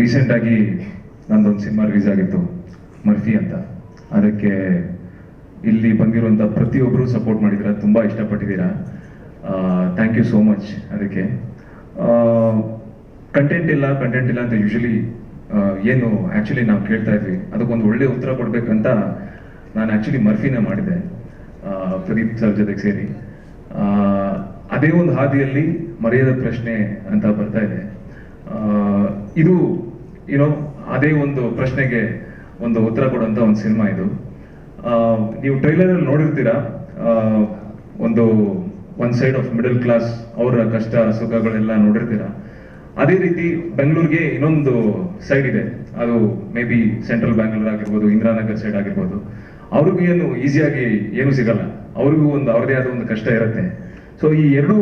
ರೀಸೆಂಟಾಗಿ ನಂದೊಂದು cinema release ಆಗಿತ್ತು, ಮರ್ಫಿ ಅಂತ. ಅದಕ್ಕೆ ಇಲ್ಲಿ ಬಂದಿರುವಂಥ ಪ್ರತಿಯೊಬ್ಬರು ಸಪೋರ್ಟ್ ಮಾಡಿದ್ದೀರಾ ತುಂಬ ಇಷ್ಟಪಟ್ಟಿದ್ದೀರಾ. ಥ್ಯಾಂಕ್ ಯು ಸೋ ಮಚ್ ಅದಕ್ಕೆ. ಕಂಟೆಂಟ್ ಇಲ್ಲ ಕಂಟೆಂಟ್ ಇಲ್ಲ ಅಂತ ಯೂಶಲಿ ಏನು ಆ್ಯಕ್ಚುಲಿ ನಾವು ಕೇಳ್ತಾ ಇದ್ವಿ. ಅದಕ್ಕೊಂದು ಒಳ್ಳೆ ಉತ್ತರ ಕೊಡಬೇಕಂತ ನಾನು ಆ್ಯಕ್ಚುಲಿ ಮರ್ಫಿನ ಮಾಡಿದೆ ಪ್ರದೀಪ್ ಸರ್ ಜೊತೆಗೆ ಸೇರಿ. ಅದೇ ಒಂದು ಹಾದಿಯಲ್ಲಿ ಮರೆಯದ ಪ್ರಶ್ನೆ ಅಂತ ಬರ್ತಾ ಇದೆ. ಇದು ಏನೋ ಅದೇ ಒಂದು ಪ್ರಶ್ನೆಗೆ ಒಂದು ಉತ್ತರ ಕೊಡುವಂತ ಒಂದು ಸಿನಿಮಾ ಇದು. ನೀವು ಟ್ರೈಲರ್ ಅಲ್ಲಿ ನೋಡಿರ್ತೀರಾ? ಒಂದು one side of middle class ಅವರ ಕಷ್ಟ, ಸುಖಗಳೆಲ್ಲ ನೋಡಿರ್ತೀರಾ? ಅದೇ ರೀತಿ ಬೆಂಗಳೂರಿಗೆ ಇನ್ನೊಂದು ಸೈಡ್ ಇದೆ. ಅದು ಮೇ ಬಿ ಸೆಂಟ್ರಲ್ ಬ್ಯಾಂಗ್ಳೂರ್ ಆಗಿರ್ಬೋದು, ಇಂದಿರಾನಗರ್ ಸೈಡ್ ಆಗಿರ್ಬೋದು. ಅವ್ರಿಗೂ ಏನು ಈಸಿಯಾಗಿ ಏನು ಸಿಗಲ್ಲ. ಅವ್ರಿಗೂ ಒಂದು ಅವ್ರದೇ ಆದ ಒಂದು ಕಷ್ಟ ಇರುತ್ತೆ. ಸೊ ಈ ಎರಡು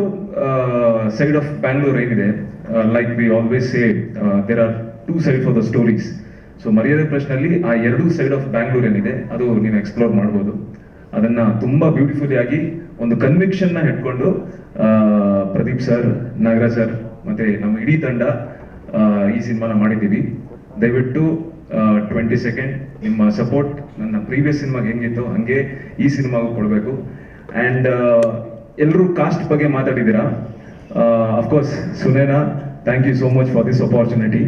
ಸೈಡ್ ಆಫ್ ಬ್ಯಾಂಗ್ಳೂರ್ ಏನಿದೆ like we always say there are two side for the stories so ಮರ್ಯಾದೆ ಪ್ರಶ್ನಲ್ಲಿ ಆ ಎರಡು ಸೈಡ್ ಆಫ್ ಬ್ಯಾಂಗ್ಳೂರ್ ಏನಿದೆ ಅದು ನೀವು ಎಕ್ಸ್ಪ್ಲೋರ್ ಮಾಡ್ಬೋದು. ಅದನ್ನ ತುಂಬಾ ಬ್ಯೂಟಿಫುಲಿ ಆಗಿ ಒಂದು ಕನ್ವಿಕ್ಷನ್ನ ಇಟ್ಕೊಂಡು ಆ, ಪ್ರದೀಪ್ ಸರ್ ನಾಗರಾಜ್ ಸರ್ ಮತ್ತೆ ನಮ್ಮ ಇಡೀ ತಂಡ ಈ ಸಿನಿಮಾನ ಮಾಡಿದ್ದೀವಿ. ದಯವಿಟ್ಟು ಟ್ವೆಂಟಿ ಸೆಕೆಂಡ್ ನಿಮ್ಮ ಸಪೋರ್ಟ್ ನನ್ನ ಪ್ರೀವಿಯಸ್ ಸಿನಿಮಾಗೆ ಹೆಂಗಿತ್ತು ಹಂಗೆ ಈ ಸಿನಿಮಾಗೂ ಕೊಡಬೇಕು. ಆ್ಯಂಡ್ ಎಲ್ಲರೂ ಕಾಸ್ಟ್ ಬಗ್ಗೆ ಮಾತಾಡಿದ್ದೀರಾ? Of course Sunaina thank you so much for this opportunity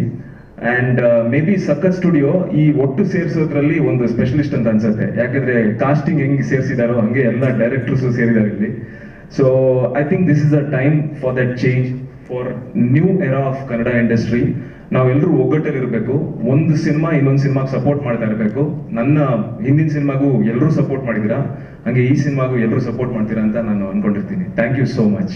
and maybe Sakkath studio ಈ ಒಟ್ಟು ಸೇರಿಸೋದ್ರಲ್ಲಿ ಒಂದು ಸ್ಪೆಷಲಿಸ್ಟ್ ಅಂತ ಅನ್ಸುತ್ತೆ. ಯಾಕಂದ್ರೆ ಕಾಸ್ಟಿಂಗ್ ಹೆಂಗೆ ಸೇರಿಸಿದಾರೋ ಹಂಗೆ ಎಲ್ಲ ಡೈರೆಕ್ಟರ್ಸ್ ಸೇರಿದ್ದಾರೆ ಇಲ್ಲಿ. So I think this is a time for that change for new era of Kannada industry ನಾವೆಲ್ಲರೂ ಒಗ್ಗಟ್ಟಲ್ಲಿ ಇರಬೇಕು ಒಂದು ಸಿನಿಮಾ ಇನ್ನೊಂದು ಸಿನಿಮಾಗೆ ಸಪೋರ್ಟ್ ಮಾಡ್ತಾ ಇರಬೇಕು. ನನ್ನ ಹಿಂದಿನ ಸಿನಿಮಾಗೂ ಎಲ್ಲರೂ ಸಪೋರ್ಟ್ ಮಾಡಿದ್ದೀರಾ ಹಂಗೆ ಈ ಸಿನಿಮಾಗೂ ಎಲ್ಲರೂ ಸಪೋರ್ಟ್ ಮಾಡ್ತೀರಾ ಅಂತ ನಾನು ಅನ್ಕೊಂಡಿರ್ತೀನಿ. Thank you so much